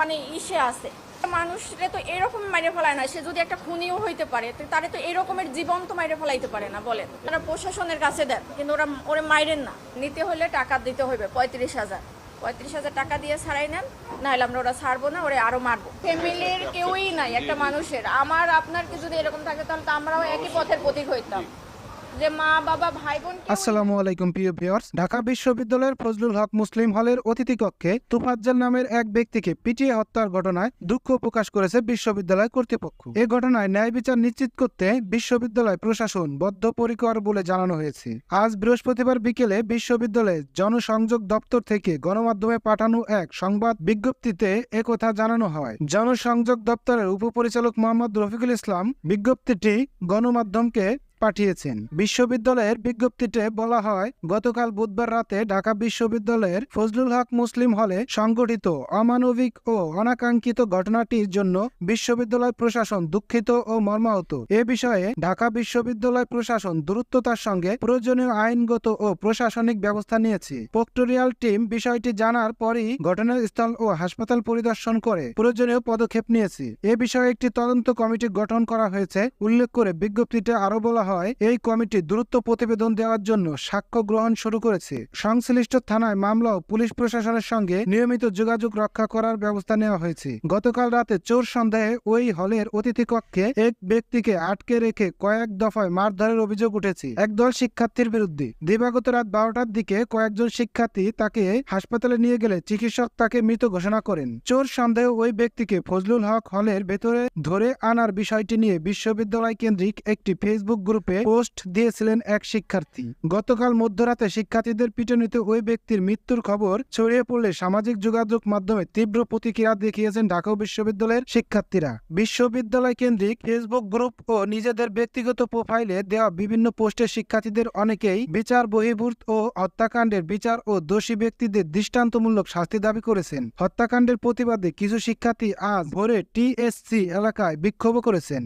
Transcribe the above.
মানে ইসে আছে। মানুষরে তো এরকম মাইরে ফেলায় না, সে যদি একটা খুনিও হইতে পারে তারে তো এরকমের জীবন তো মাইরে ফেলাইতে পারে না, বলেন। তারা প্রশাসনের কাছে দেন, কিন্তু ওরা, ওরে মাইরেন না। নিতে হলে টাকা দিতে হইবে, পঁয়ত্রিশ হাজার। পঁয়ত্রিশ হাজার টাকা দিয়ে ছাড়াই নেন, নাহলে আমরা ওরা ছাড়বো না, ওরা আরও মারবো। ফ্যামিলির কেউই নাই একটা মানুষের। আমার আপনার কি যদি এরকম থাকে, তাহলে তো আমরাও একই পথের প্রতীক হইতাম। আসসালামু আলাইকুম, প্রিয় ঢাকা বিশ্ববিদ্যালয়ের ফজলুল হক মুসলিম হলের অতিথি কক্ষে তুফাজ্জল নামের এক ব্যক্তিকে পিটিয়ে হত্যার ঘটনায় দুঃখ প্রকাশ করেছে বিশ্ববিদ্যালয় কর্তৃপক্ষ। এ ঘটনায় ন্যায় বিচার নিশ্চিত করতে বিশ্ববিদ্যালয় প্রশাসন বদ্ধপরিকর বলে জানানো হয়েছে। আজ বৃহস্পতিবার বিকেলে বিশ্ববিদ্যালয়ের জনসংযোগ দপ্তর থেকে গণমাধ্যমে পাঠানো এক সংবাদ বিজ্ঞপ্তিতে একথা জানানো হয়। জনসংযোগ দপ্তরের উপপরিচালক মোহাম্মদ রফিকুল ইসলাম বিজ্ঞপ্তিটি গণমাধ্যমকে পাঠিয়েছেন। বিশ্ববিদ্যালয়ের বিজ্ঞপ্তিতে বলা হয়, গতকাল বুধবার রাতে ঢাকা বিশ্ববিদ্যালয়ের ফজলুল হক মুসলিম হলে সংঘটিত অমানবিক ও অনাকাঙ্ক্ষিত ঘটনাটির জন্য বিশ্ববিদ্যালয় প্রশাসন দুঃখিত ও মর্মাহত। এ বিষয়ে ঢাকা বিশ্ববিদ্যালয় প্রশাসন দ্রুততার সঙ্গে প্রয়োজনীয় আইনগত ও প্রশাসনিক ব্যবস্থা নিয়েছে। প্রক্টোরিয়াল টিম বিষয়টি জানার পরই ঘটনাস্থল ও হাসপাতাল পরিদর্শন করে প্রয়োজনীয় পদক্ষেপ নিয়েছে। এ বিষয়ে একটি তদন্ত কমিটি গঠন করা হয়েছে, উল্লেখ করে বিজ্ঞপ্তিতে আরও বলা হয়। এই কমিটি দ্রুত প্রতিবেদন দেওয়ার জন্য সাক্ষ্য গ্রহণ শুরু করেছে। সংশ্লিষ্ট থানায় মামলা ও পুলিশ প্রশাসনের সঙ্গে নিয়মিত যোগাযোগ রক্ষা করার ব্যবস্থা নেওয়া হয়েছে। গতকাল রাতে চোর সন্দেহে ওই হলের অতিথি কক্ষে এক ব্যক্তিকে আটকে রেখে কয়েক দফায় মারধরের অভিযোগ উঠেছে। একদল শিক্ষার্থীর বিরুদ্ধে দিবাগত রাত বারোটার দিকে কয়েকজন শিক্ষার্থী তাকে হাসপাতালে নিয়ে গেলে চিকিৎসক তাকে মৃত ঘোষণা করেন। চোর সন্দেহ ওই ব্যক্তিকে ফজলুল হক হলের ভেতরে ধরে আনার বিষয়টি নিয়ে বিশ্ববিদ্যালয় কেন্দ্রিক একটি ফেসবুক গ্রুপে পোস্ট দিয়েছিলেন এক শিক্ষার্থী। গতকাল মধ্যরাতে শিক্ষার্থীদের পিটুনিতে ওই ব্যক্তির মৃত্যুর খবর ছড়িয়ে পড়লে সামাজিক যোগাযোগ মাধ্যমে তীব্র প্রতিক্রিয়া দেখিয়েছেন ঢাকা বিশ্ববিদ্যালয়ের শিক্ষার্থীরা। বিশ্ববিদ্যালয় কেন্দ্রিক ফেসবুক গ্রুপ ও নিজেদের ব্যক্তিগত প্রোফাইলে দেওয়া বিভিন্ন পোস্টে শিক্ষার্থীদের অনেকেই বিচার, বহির্ভূত ও হত্যাকাণ্ডের বিচার ও দোষী ব্যক্তিদের দৃষ্টান্তমূলক শাস্তি দাবি করেছেন। হত্যাকাণ্ডের প্রতিবাদে কিছু শিক্ষার্থী আজ ভোরে টিএসসি এলাকায় বিক্ষোভ করেছেন।